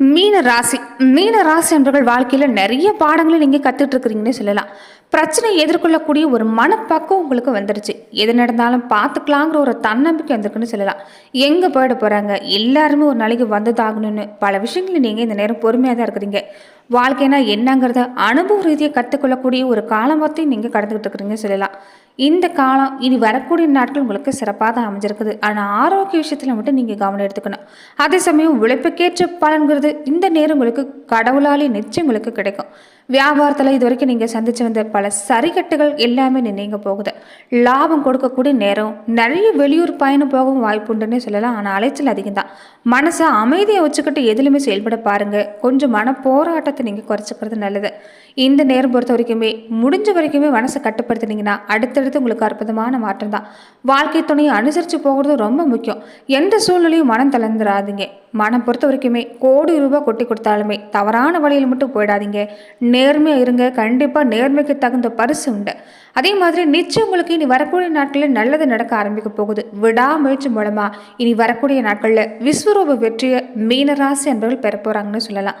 மீன ராசி. மீன ராசி என்பவர்கள் வாழ்க்கையில் நிறைய பாடங்களை நீங்கள் கற்றுட்டு இருக்கிறீங்கன்னு சொல்லலாம். பிரச்சனை எதிர்கொள்ளக்கூடிய ஒரு மனப்பக்குவம் உங்களுக்கு வந்துடுச்சு எது நடந்தாலும் பார்த்துக்கலாங்கிற ஒரு தன்னம்பிக்கை வந்திருக்குன்னு சொல்லலாம். எங்கே போயிட போகிறாங்க எல்லாருமே ஒரு நாளைக்கு வந்ததாகணும்னு பல விஷயங்களை நீங்கள் இந்த நேரம் பொறுமையாக தான் இருக்கிறீங்க. வாழ்க்கைனா என்னங்கிறத அனுபவ ரீதியாக கற்றுக்கொள்ளக்கூடிய ஒரு காலமத்தையும் நீங்கள் கடந்துக்கிட்டு இருக்கிறீங்க சொல்லலாம். இந்த காலம் இனி வரக்கூடிய நாட்கள் உங்களுக்கு சிறப்பாக தான் அமைஞ்சிருக்குது. ஆனால் ஆரோக்கிய விஷயத்தில் மட்டும் நீங்கள் கவனம் எடுத்துக்கணும். அதே சமயம் உழைப்புக்கேற்ற பலன்கிறது இந்த நேரம் உங்களுக்கு கடவுளாலே நிச்சயம் உங்களுக்கு கிடைக்கும். வியாபாரத்தில் இது வரைக்கும் நீங்கள் சந்திச்சு வந்த பல சரிகட்டுகள் எல்லாமே நினைங்க போகுது. லாபம் கொடுக்கக்கூடிய நேரம் நிறைய வெளியூர் பயணம் போகவும் வாய்ப்புண்டுன்னு சொல்லலாம். ஆனால் அலைச்சல் அதிகம் தான் மனசை அமைதியை வச்சுக்கிட்டு எதுலையுமே செயல்பட பாருங்கள் கொஞ்சம் மன போராட்டத்தை நீங்கள் குறைச்சிக்கிறது நல்லது. இந்த நேரம் பொறுத்த வரைக்குமே முடிஞ்ச வரைக்குமே மனசை கட்டுப்படுத்தினீங்கன்னா அடுத்தடுத்து உங்களுக்கு அற்புதமான மாற்றம் தான். வாழ்க்கை துணையை அனுசரித்து போகிறது ரொம்ப முக்கியம். எந்த சூழ்நிலையும் மனம் தளர்ந்துடாதீங்க மனம் பொறுத்த வரைக்குமே கோடி ரூபாய் கொட்டி கொடுத்தாலுமே தவறான வழியில் மட்டும் போயிடாதீங்க. நேர்மையாக இருங்க. கண்டிப்பாக நேர்மைக்கு தகுந்த பரிசு உண்டு. அதே மாதிரி நிச்சயம் உங்களுக்கு இனி வரக்கூடிய நாட்களில் நல்லது நடக்க ஆரம்பிக்க போகுது. விடாமுயற்சி மூலமாக இனி வரக்கூடிய நாட்களில் விஸ்வரூப வெற்றியை மீனராசி என்பவர்கள் பெற போகிறாங்கன்னு சொல்லலாம்.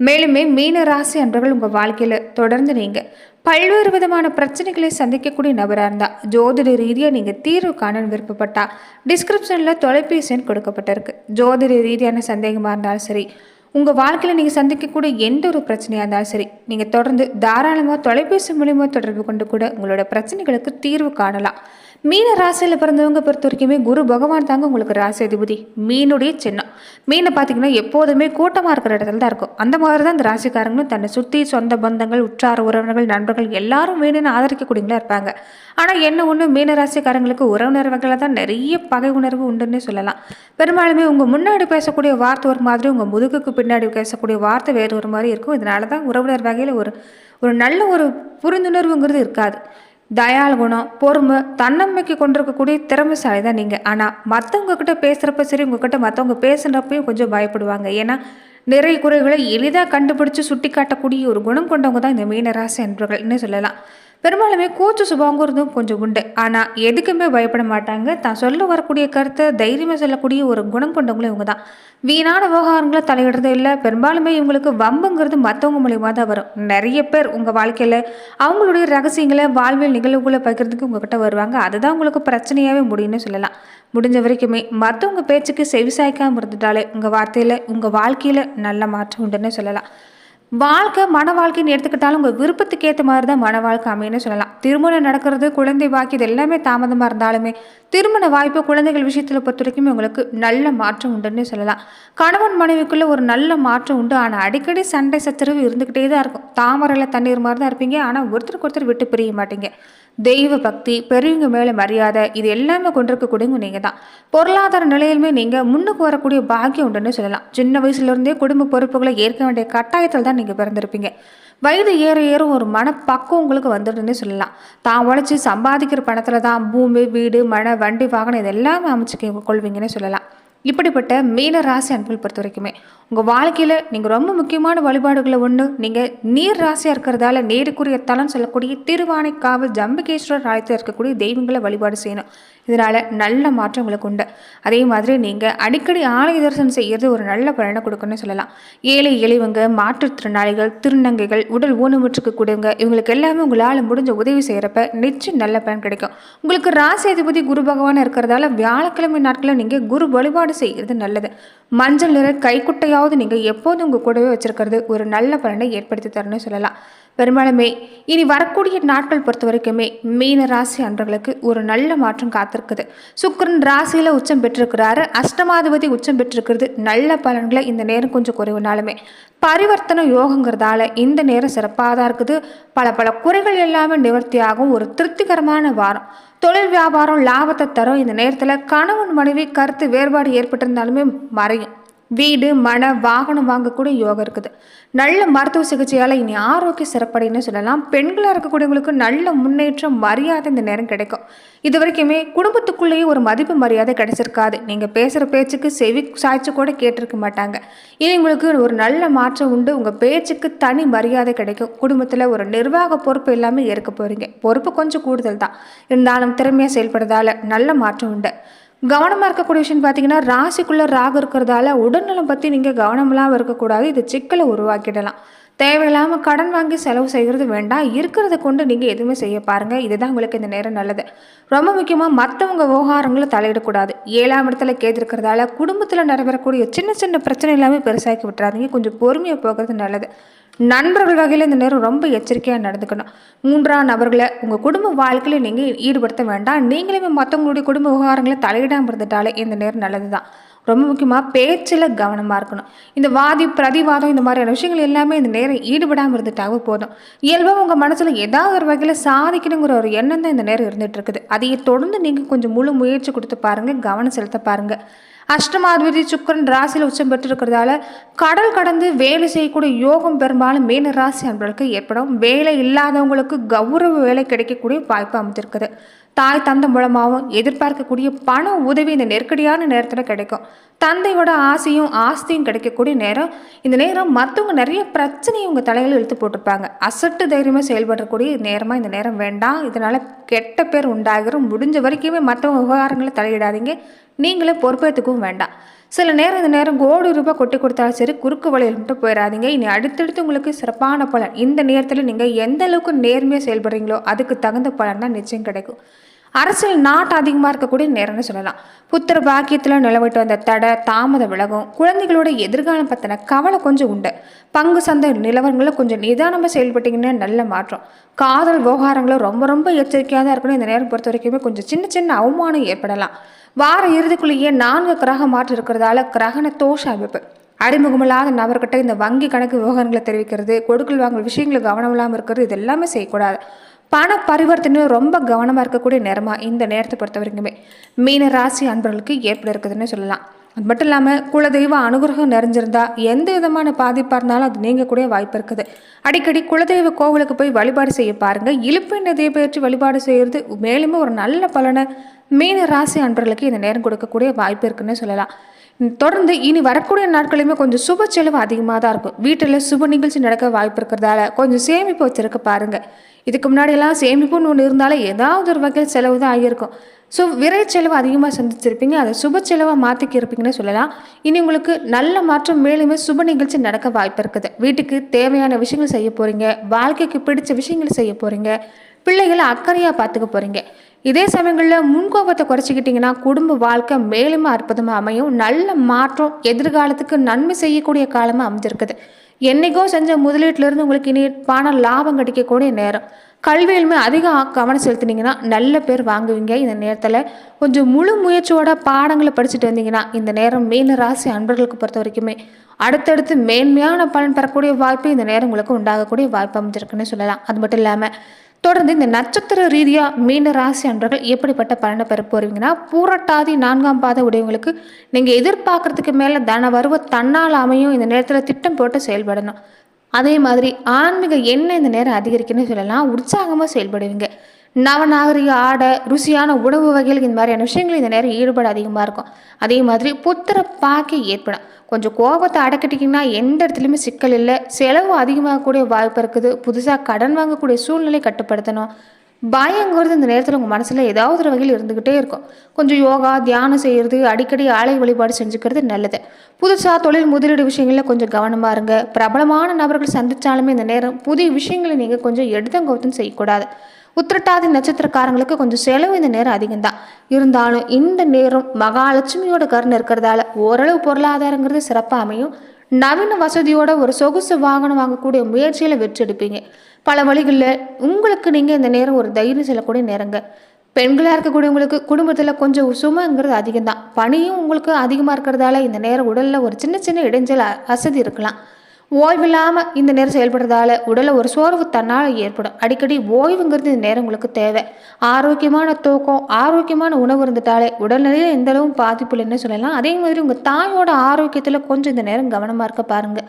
மேலுமே மீன ராசி அன்பர்கள் உங்கள் வாழ்க்கையில் தொடர்ந்து நீங்கள் பல்வேறு விதமான பிரச்சனைகளை சந்திக்கக்கூடிய நபராக இருந்தால் ஜோதிட ரீதியாக நீங்கள் தீர்வு காண விருப்பப்பட்டா டிஸ்கிரிப்ஷனில் தொலைபேசி எண் கொடுக்கப்பட்டிருக்கு. ஜோதிட ரீதியான சந்தேகமாக இருந்தாலும் சரி உங்கள் வாழ்க்கையில் நீங்கள் சந்திக்கக்கூடிய எந்த ஒரு பிரச்சனையாக இருந்தாலும் சரி நீங்கள் தொடர்ந்து தாராளமாக தொலைபேசி மூலியமாக தொடர்பு கொண்டு கூட உங்களோட பிரச்சனைகளுக்கு தீர்வு காணலாம். மீன ராசியில் பிறந்தவங்க பொறுத்த வரைக்குமே குரு பகவான் தாங்க உங்களுக்கு ராசி அதிபதி. மீனுடைய சின்னம். மீனை பார்த்தீங்கன்னா எப்போதுமே கூட்டமாக இருக்கிற இடத்துல தான் இருக்கும். அந்த மாதிரி தான் இந்த ராசிக்காரங்களும் தன்னை சுற்றி சொந்த பந்தங்கள் உற்றார உறவினர்கள் நண்பர்கள் எல்லாரும் மீனனை ஆதரிக்கக்கூடியங்களா இருப்பாங்க. ஆனால் என்ன ஒன்று மீன ராசிக்காரங்களுக்கு உறவினர்களை தான் நிறைய பகை உணர்வு உண்டுன்னே சொல்லலாம். பெரும்பாலுமே உங்கள் முன்னாடி பேசக்கூடிய வார்த்தை ஒரு மாதிரி உங்கள் முதுகுக்கு பின்னாடி பேசக்கூடிய வார்த்தை வேறு ஒரு மாதிரி இருக்கும். இதனால தான் உறவினர் வகையில் ஒரு ஒரு நல்ல ஒரு புரிந்துணர்வுங்கிறது இருக்காது. தயால் குணம் பொறுமை தன்னம்பிக்கை கொண்டிருக்கக்கூடிய திறமைசாலி தான் நீங்கள் ஆனால் மற்றவங்க கிட்ட பேசுகிறப்ப சரி உங்ககிட்ட மற்றவங்க பேசுகிறப்பையும் கொஞ்சம் பயப்படுவாங்க. ஏன்னா நிறைய குறைகளை எளிதாக கண்டுபிடிச்சு சுட்டி காட்டக்கூடிய ஒரு குணம் கொண்டவங்க தான் இந்த மீனராசி என்பவர்கள்னு சொல்லலாம். பெரும்பாலுமே கூச்சு சுபாங்கிறதும் கொஞ்சம் உண்டு. ஆனால் எதுக்குமே பயப்பட மாட்டாங்க. தான் சொல்ல வரக்கூடிய கருத்தை தைரியமாக சொல்லக்கூடிய ஒரு குணம் கொண்டவங்களும் இவங்க தான். வீணான விவகாரங்களை தலையிடுறது இல்லை. பெரும்பாலுமே இவங்களுக்கு வம்புங்கிறது மற்றவங்க மூலியமாக தான் வரும். நிறைய பேர் உங்கள் வாழ்க்கையில் அவங்களுடைய ரகசியங்களை வாழ்வியல் நிகழ்வுகளை பகிர்றதுக்கு உங்ககிட்ட வருவாங்க. அதுதான் உங்களுக்கு பிரச்சனையாகவே முடியும்னு சொல்லலாம். முடிஞ்ச வரைக்குமே மற்றவங்க பேச்சுக்கு செவிசாய்க்காமல் இருந்துட்டாலே உங்கள் வார்த்தையில் உங்கள் வாழ்க்கையில் நல்ல மாற்றம் உண்டுன்னு சொல்லலாம். வாழ்க்கை மன வாழ்க்கைன்னு எடுத்துக்கிட்டாலும் உங்கள் விருப்பத்துக்கு ஏற்ற மாதிரி தான் மன வாழ்க்கை அமையன்னு சொல்லலாம். திருமணம் நடக்கிறது குழந்தை வாக்கி இது எல்லாமே தாமதமாக இருந்தாலுமே திருமண வாய்ப்பு குழந்தைகள் விஷயத்தில் பொறுத்த வரைக்குமே உங்களுக்கு நல்ல மாற்றம் உண்டுன்னு சொல்லலாம். கணவன் மனைவிக்குள்ளே ஒரு நல்ல மாற்றம் உண்டு. ஆனால் அடிக்கடி சண்டை சச்சரவு இருந்துக்கிட்டே தான் இருக்கும். தாமரையில் தண்ணீர் மாதிரி தான் இருப்பீங்க. ஆனால் ஒருத்தருக்கு ஒருத்தர் விட்டு பிரிய மாட்டீங்க. தெய்வ பக்தி பெரியவங்க மேலே மரியாதை இது எல்லாமே கொண்டிருக்கக்கூடியவங்க நீங்கள் தான் பொருளாதார நிலையிலுமே நீங்கள் முன்னுக்கு வரக்கூடிய பாக்கியம் உண்டுன்னு சொல்லலாம். சின்ன வயசுலேருந்தே குடும்ப பொறுப்புகளை ஏற்க வேண்டிய கட்டாயத்தில் தான் நீங்கள் பிறந்திருப்பீங்க. வயது ஏற ஏற ஒரு மனப்பக்குவம் உங்களுக்கு வந்துடுன்னு சொல்லலாம். தான் உழைச்சி சம்பாதிக்கிற பணத்தில் தான் பூமி வீடு மன வண்டி வாகனம் இது எல்லாமே அமைச்சு கொள்வீங்கன்னு சொல்லலாம். இப்படிப்பட்ட மீன ராசி அன்புகள் பொறுத்த வரைக்குமே உங்கள் வாழ்க்கையில் நீங்கள் ரொம்ப முக்கியமான வழிபாடுகளை ஒன்று நீங்கள் நீர் ராசியாக இருக்கிறதால நேருக்குரிய தலம் சொல்லக்கூடிய திருவானைக்காவல் ஜம்பகேஸ்வரர் ஆலயத்தில் இருக்கக்கூடிய தெய்வங்களை வழிபாடு செய்யணும். இதனால் நல்ல மாற்றம் உங்களுக்கு உண்டு. அதே மாதிரி நீங்கள் அடிக்கடி ஆலய தரிசனம் செய்கிறது ஒரு நல்ல பலனை கொடுக்குன்னு சொல்லலாம். ஏழை எளிவங்க மாற்றுத்திறனாளிகள் திருநங்கைகள் உடல் ஊனமுற்றுக்கக்கூடியவங்க இவங்களுக்கு எல்லாமே உங்களால் முடிஞ்ச உதவி செய்கிறப்ப நிச்சயம் நல்ல பலன் கிடைக்கும். உங்களுக்கு ராசி அதிபதி குரு பகவான் இருக்கிறதால வியாழக்கிழமை நாட்களில் நீங்கள் குரு வழிபாடு செய்கிறது நல்லது. மஞ்சள் நிற கைக்குட்டையாவது நீங்கள் எப்போதும் உங்கள் கூடவே வச்சிருக்கிறது ஒரு நல்ல பலனை ஏற்படுத்தி தரணும்னு சொல்லலாம். பெரும்பாலுமே இனி வரக்கூடிய நாட்கள் பொறுத்த வரைக்குமே மீன ராசி அன்றர்களுக்கு ஒரு நல்ல மாற்றம் காத்திருக்குது. சுக்கரன் ராசியில் உச்சம் பெற்றிருக்கிறாரு. அஷ்டமாதிபதி உச்சம் பெற்றிருக்கிறது. நல்ல பலன்களை இந்த நேரம் கொஞ்சம் குறைவுனாலுமே பரிவர்த்தனை யோகங்கிறதால இந்த நேரம் சிறப்பாக தான் இருக்குது. பல பல குறைகள் எல்லாமே நிவர்த்தியாகும். ஒரு திருப்திகரமான வாரம். தொழில் வியாபாரம் லாபத்தை தரும். இந்த நேரத்தில் கணவன் மனைவி கருத்து வேறுபாடு ஏற்பட்டிருந்தாலுமே மறையும். வீடு மன வாகனம் வாங்கக்கூடிய யோகம் இருக்குது. நல்ல மருத்துவ சிகிச்சையால் இனி ஆரோக்கிய சிறப்படைன்னு சொல்லலாம். பெண்களாக இருக்கக்கூடியவங்களுக்கு நல்ல முன்னேற்றம் மரியாதை இந்த நேரம் கிடைக்கும். இது வரைக்குமே குடும்பத்துக்குள்ளேயே ஒரு மதிப்பு மரியாதை கிடைச்சிருக்காது. நீங்கள் பேசுகிற பேச்சுக்கு செவி சாய்ச்சி கூட கேட்டிருக்க மாட்டாங்க. இனி உங்களுக்கு ஒரு நல்ல மாற்றம் உண்டு. உங்கள் பேச்சுக்கு தனி மரியாதை கிடைக்கும். குடும்பத்தில் ஒரு நிர்வாக பொறுப்பு எல்லாமே ஏற்க போகிறீங்க பொறுப்பு கொஞ்சம் கூடுதல் தான். இருந்தாலும் திறமையாக செயல்படுறதால நல்ல மாற்றம் உண்டு. கவனமாக இருக்கக்கூடிய விஷயம் பார்த்தீங்கன்னா ராசிக்குள்ளே ராகு இருக்கிறதால உடல்நலம் பற்றி நீங்கள் கவனமெல்லாம் இருக்கக்கூடாது. இது சிக்கலை உருவாக்கிடலாம். தேவையில்லாமல் கடன் வாங்கி செலவு செய்கிறது வேண்டாம். இருக்கிறத கொண்டு நீங்கள் எதுவுமே செய்ய பாருங்கள் இதுதான் உங்களுக்கு இந்த நேரம் நல்லது. ரொம்ப முக்கியமாக மற்றவங்க விவகாரங்களை தலையிடக்கூடாது. ஏழாம் இடத்துல கேட்டிருக்கிறதால குடும்பத்தில் நடைபெறக்கூடிய சின்ன சின்ன பிரச்சனை எல்லாமே பெருசாக்கி விட்டுறாதீங்க. கொஞ்சம் பொறுமையாக போகிறது நல்லது. நண்பர்கள் வகையில் இந்த நேரம் ரொம்ப எச்சரிக்கையாக நடந்துக்கணும். மூன்றாம் நபர்களை உங்கள் குடும்ப வாழ்க்கையில் நீங்கள் ஈடுபடுத்த வேண்டாம். நீங்களுமே மற்றவங்களுடைய குடும்ப விவகாரங்களை தலையிடாமல் இருந்துட்டாலே இந்த நேரம் நல்லது தான் ரொம்ப முக்கியமாக பேச்சில் கவனமாக இருக்கணும். இந்த வாதி பிரதிவாதம் இந்த மாதிரியான விஷயங்கள் எல்லாமே இந்த நேரம் ஈடுபடாமல் இருந்துட்டாவே போதும். இயல்பாக உங்கள் மனசில் ஏதாவது ஒரு வகையில் சாதிக்கணுங்கிற ஒரு எண்ணம் தான் இந்த நேரம் இருந்துகிட்டு இருக்குது. அதையே தொடர்ந்து நீங்கள் கொஞ்சம் முழு முயற்சி கொடுத்து பாருங்கள் கவனம் செலுத்த பாருங்கள் அஷ்டமாதிபதி சுக்கரன் ராசியில் உச்சம் பெற்றிருக்கிறதால கடல் கடந்து வேலை செய்யக்கூடிய யோகம் பெரும்பாலும் மீன ராசி அன்பர்களுக்கு ஏற்படும். வேலை இல்லாதவங்களுக்கு கௌரவ வேலை கிடைக்கக்கூடிய வாய்ப்பு அமைந்திருக்குது. தாய் தந்தை மூலமாகவும் எதிர்பார்க்கக்கூடிய பண உதவி இந்த நெருக்கடியான நேரத்தில் கிடைக்கும். தந்தையோட ஆசையும் ஆஸ்தியும் கிடைக்கக்கூடிய நேரம். இந்த நேரம் மற்றவங்க நிறைய பிரச்சனையை உங்கள் தலையில் இழுத்து போட்டிருப்பாங்க. அசட்டு தைரியமாக செயல்படக்கூடிய நேரமாக இந்த நேரம் வேண்டாம். இதனால் கெட்ட பேர் உண்டாகிடும் முடிஞ்ச வரைக்குமே மற்றவங்க விவகாரங்களை தலையிடாதீங்க. நீங்களே பொறுப்பேற்றுக்கவும் வேண்டாம். சில நேரம் இந்த நேரம் கோடி ரூபாய் கொட்டி கொடுத்தாலும் சரி குறுக்கு வழியில் மட்டும் போயிடாதீங்க இனி அடுத்தடுத்து உங்களுக்கு சிறப்பான பலன். இந்த நேரத்தில் நீங்கள் எந்த அளவுக்கு நேர்மையாக செயல்படுறீங்களோ அதுக்கு தகுந்த பலன் தான் நிச்சயம் கிடைக்கும். அரசியல் நாட்டு அதிகமாக இருக்கக்கூடிய நேரம்னு சொல்லலாம். புத்திர பாக்கியத்தில் நிலவிட்டு வந்த தடை தாமத விலகும் குழந்தைகளோட எதிர்காலம் பற்றின கவலை கொஞ்சம் உண்டு. பங்கு சந்தை நிலவரங்களை கொஞ்சம் நிதானமாக செயல்பட்டிங்கன்னா நல்ல மாற்றம். காதல் விவகாரங்களும் ரொம்ப ரொம்ப எச்சரிக்கையாக தான் இருக்கணும். இந்த நேரம் பொறுத்த வரைக்குமே கொஞ்சம் சின்ன சின்ன அவமானம் ஏற்படலாம். வார இறுதிக்குள்ளேயே நான்கு கிரக மாற்றம் இருக்கிறதால கிரகண தோஷ அமைப்பு. அறிமுகமில்லாத நபர்கிட்ட இந்த வங்கி கணக்கு விவகாரங்களை தெரிவிக்கிறது கொடுக்கல் வாங்கல் விஷயங்களை கவனம் இல்லாமல் இருக்கிறது இது எல்லாமே செய்யக்கூடாது. பண பரிவர்த்தனை ரொம்ப கவனமாக இருக்கக்கூடிய நேரமாக இந்த நேரத்தை பொறுத்த வரைக்குமே. மீன ராசி அன்பர்களுக்கு ஏற்பட இருக்குதுன்னு சொல்லலாம். அது மட்டும் இல்லாமல் குலதெய்வ அனுகிரகம் நிறைஞ்சிருந்தா எந்த விதமான பாதிப்பாக இருந்தாலும் அது நீங்கக்கூடிய வாய்ப்பு இருக்குது. அடிக்கடி குலதெய்வ கோவிலுக்கு போய் வழிபாடு செய்ய பாருங்கள் இழுப்பு நதியை பயிற்சி வழிபாடு செய்கிறது மேலுமே ஒரு நல்ல பலனை மீன ராசி அன்பர்களுக்கு இந்த நேரம் கொடுக்கக்கூடிய வாய்ப்பு இருக்குன்னு சொல்லலாம். தொடர்ந்து இனி வரக்கூடிய நாட்களுமே கொஞ்சம் சுப செலவு அதிகமாக தான் இருக்கும். வீட்டில் சுப நிகழ்ச்சி நடக்க வாய்ப்பு இருக்கிறதால கொஞ்சம் சேமிப்பு வச்சிருக்க பாருங்கள் இதுக்கு முன்னாடியெல்லாம் சேமிப்புன்னு ஒன்று இருந்தாலும் ஏதாவது ஒரு வகையில் செலவு தான் ஆகியிருக்கும். ஸோ விரை செலவு அதிகமாக சந்திச்சிருப்பீங்க. அதை சுப செலவாக மாற்றிக்கி இருப்பீங்கன்னு சொல்லலாம். இனி உங்களுக்கு நல்ல மாற்றம் மேலுமே சுப நிகழ்ச்சி நடக்க வாய்ப்பு இருக்குது. வீட்டுக்கு தேவையான விஷயங்கள் செய்ய போகிறீங்க வாழ்க்கைக்கு பிடிச்ச விஷயங்கள் செய்ய போகிறீங்க பிள்ளைகளை அக்கறையாக பார்த்துக்க போகிறீங்க இதே சமயங்களில் முன்கோபத்தை குறைச்சிக்கிட்டிங்கன்னா குடும்ப வாழ்க்கை மேலும் அற்புதமாக அமையும். நல்ல மாற்றம் எதிர்காலத்துக்கு நன்மை செய்யக்கூடிய காலமாக அமைஞ்சிருக்குது. என்னைக்கோ செஞ்ச முதலீட்டிலேருந்து உங்களுக்கு இனி பணம் லாபம் கிடைக்கக்கூடிய நேரம். கல்வியிலுமே அதிக கவனம் செலுத்தினீங்கன்னா நல்ல பேர் வாங்குவீங்க. இந்த நேரத்தில் கொஞ்சம் முழு முயற்சியோட பாடங்களை படிச்சுட்டு வந்தீங்கன்னா இந்த நேரம் மீன ராசி அன்பர்களுக்கு பொறுத்த வரைக்குமே அடுத்தடுத்து மேன்மையான பலன் பெறக்கூடிய வாய்ப்பு இந்த நேரம் உங்களுக்கு உண்டாகக்கூடிய வாய்ப்பு அமைஞ்சிருக்குன்னு சொல்லலாம். அது மட்டும் இல்லாமல் தொடர்ந்து இந்த நட்சத்திர ரீதியாக மீன ராசி அன்றர்கள் எப்படிப்பட்ட பலனை பெற போறீங்கன்னா பூரட்டாதி நான்காம் பாத உடையவங்களுக்கு நீங்கள் எதிர்பார்க்கறதுக்கு மேலே தன வருவ தன்னால் அமையும் இந்த நேரத்தில் திட்டம் போட்டு செயல்படணும். அதே மாதிரி ஆன்மீக எண்ணெய் இந்த நேரம் அதிகரிக்கணும்னு சொல்லலாம். உற்சாகமாக செயல்படுவீங்க. நவநாகரிக ஆடை ருசியான உணவு வகைகள் இந்த மாதிரியான விஷயங்கள் இந்த நேரம் ஈடுபாடு அதிகமாக இருக்கும். அதே மாதிரி புத்திர பாக்கி ஏற்படும். கொஞ்சம் கோபத்தை அடக்கிட்டிங்கன்னா எந்த இடத்துலையுமே சிக்கல் இல்லை. செலவு அதிகமாகக்கூடிய வாய்ப்பு இருக்குது. புதுசாக கடன் வாங்கக்கூடிய சூழ்நிலை கட்டுப்படுத்தணும். பயங்கிறது இந்த நேரத்தில் உங்கள் மனசில் ஏதாவது ஒரு வகையில் இருந்துக்கிட்டே இருக்கும். கொஞ்சம் யோகா தியானம் செய்கிறது அடிக்கடி ஆலை வழிபாடு செஞ்சுக்கிறது நல்லது. புதுசாக தொழில் முதலீடு விஷயங்களில் கொஞ்சம் கவனமாக இருங்க. பிரபலமான நபர்கள் சந்தித்தாலுமே இந்த நேரம் புதிய விஷயங்களை நீங்கள் கொஞ்சம் எடுத்தங்கவுத்துன்னு செய்யக்கூடாது. உத்திரட்டாதி நட்சத்திரக்காரங்களுக்கு கொஞ்சம் செலவு இந்த நேரம் அதிகம்தான். இருந்தாலும் இந்த நேரம் மகாலட்சுமியோட கருணை இருக்கிறதால ஓரளவு பொருளாதாரங்கிறது சிறப்பாக அமையும். நவீன வசதியோட ஒரு சொகுசு வாகனம் வாங்கக்கூடிய முயற்சியில் வெற்றி எடுப்பீங்க. பல வழிகளில் உங்களுக்கு நீங்கள் இந்த நேரம் ஒரு தைரியம் செல்லக்கூடிய நேரங்க. பெண்களாக இருக்கக்கூடியவங்களுக்கு குடும்பத்தில் கொஞ்சம் சுமைங்கிறது அதிகம்தான். பணியும் உங்களுக்கு அதிகமாக இருக்கிறதால இந்த நேரம் உடலில் ஒரு சின்ன சின்ன இடைஞ்சல் வசதி அசதி இருக்கலாம். ஓய்வில்லாமல் இந்த நேரம் செயல்படுறதால உடலில் ஒரு சோர்வு தன்னால் ஏற்படும். அடிக்கடி ஓய்வுங்கிறது இந்த நேரம் உங்களுக்கு தேவை. ஆரோக்கியமான தூக்கம் ஆரோக்கியமான உணவு இருந்துட்டாலே உடல்நிலையில் எந்த அளவும் பாதிப்பு இல்லைன்னு சொல்லலாம். அதே மாதிரி உங்கள் தாயோட ஆரோக்கியத்தில் கொஞ்சம் இந்த நேரம் கவனமாக இருக்க பாருங்கள்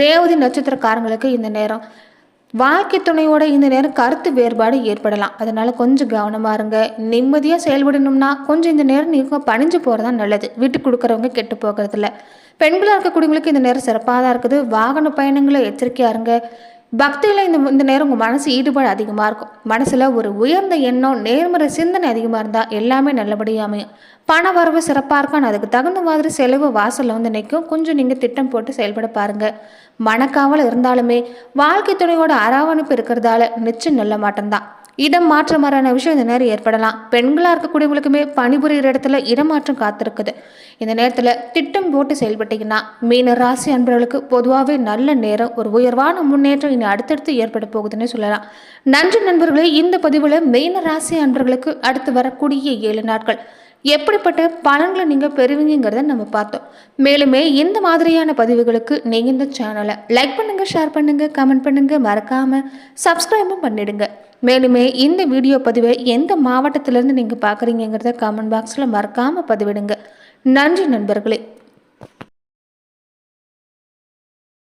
ரேவதி நட்சத்திரக்காரங்களுக்கு இந்த நேரம். வாழ்க்கை துணையோட இந்த நேரம் கருத்து வேறுபாடு ஏற்படலாம். அதனால கொஞ்சம் கவனமாக இருங்க. நிம்மதியாக செயல்படணும்னா கொஞ்சம் இந்த நேரம் நீங்கள் பணிஞ்சு போகிறதா நல்லது. வீட்டுக்கு கொடுக்குறவங்க கெட்டு போகிறதில்ல. பெண்களாக இருக்கக்கூடியவங்களுக்கு இந்த நேரம் சிறப்பாக தான் இருக்குது. வாகன பயணங்களை எச்சரிக்கையாக இருங்க பக்தியில் இந்த இந்த நேரம் உங்கள் மனசு ஈடுபாடு அதிகமாக இருக்கும். மனசில் ஒரு உயர்ந்த எண்ணம் நேர்மறை சிந்தனை அதிகமாக இருந்தால் எல்லாமே நல்லபடியாக அமையும். பண வரவு சிறப்பாக இருக்கும். அதுக்கு தகுந்த மாதிரி செலவு வாசலில் வந்து நிற்கும் கொஞ்சம் நீங்கள் திட்டம் போட்டு செயல்பட பாருங்கள் மனக்காவல் இருந்தாலுமே வாழ்க்கை துணையோட அரவணைப்பு இருக்கிறதால நிச்சயம் நல்ல மாட்டம்தான் இடம் மாற்றமாறான விஷயம் இந்த நேரம் ஏற்படலாம். பெண்களாக இருக்கக்கூடியவங்களுக்குமே பணிபுரிகிற இடத்துல இடமாற்றம் காத்திருக்குது. இந்த நேரத்தில் திட்டம் போட்டு செயல்பட்டீங்கன்னா மீன ராசி அன்பர்களுக்கு பொதுவாகவே நல்ல நேரம் ஒரு உயர்வான முன்னேற்றம் இனி அடுத்தடுத்து ஏற்பட போகுதுன்னு சொல்லலாம். நன்றி நண்பர்களே இந்த பதிவில் மீன ராசி அன்பர்களுக்கு அடுத்து வரக்கூடிய ஏழு நாட்கள் எப்படிப்பட்ட பலன்களை நீங்கள் பெறுவீங்கிறத நம்ம பார்த்தோம். மேலுமே இந்த மாதிரியான பதிவுகளுக்கு நீங்கள் இந்த சேனலை லைக் பண்ணுங்கள் ஷேர் பண்ணுங்கள் கமெண்ட் பண்ணுங்கள் மறக்காமல் சப்ஸ்கிரைபும் பண்ணிடுங்க. மேலுமே இந்த வீடியோ பதிவை எந்த மாவட்டத்திலேருந்து நீங்கள் பார்க்குறீங்கிறத கமெண்ட் பாக்ஸில் மறக்காமல் பதிவிடுங்க. நன்றி நண்பர்களே.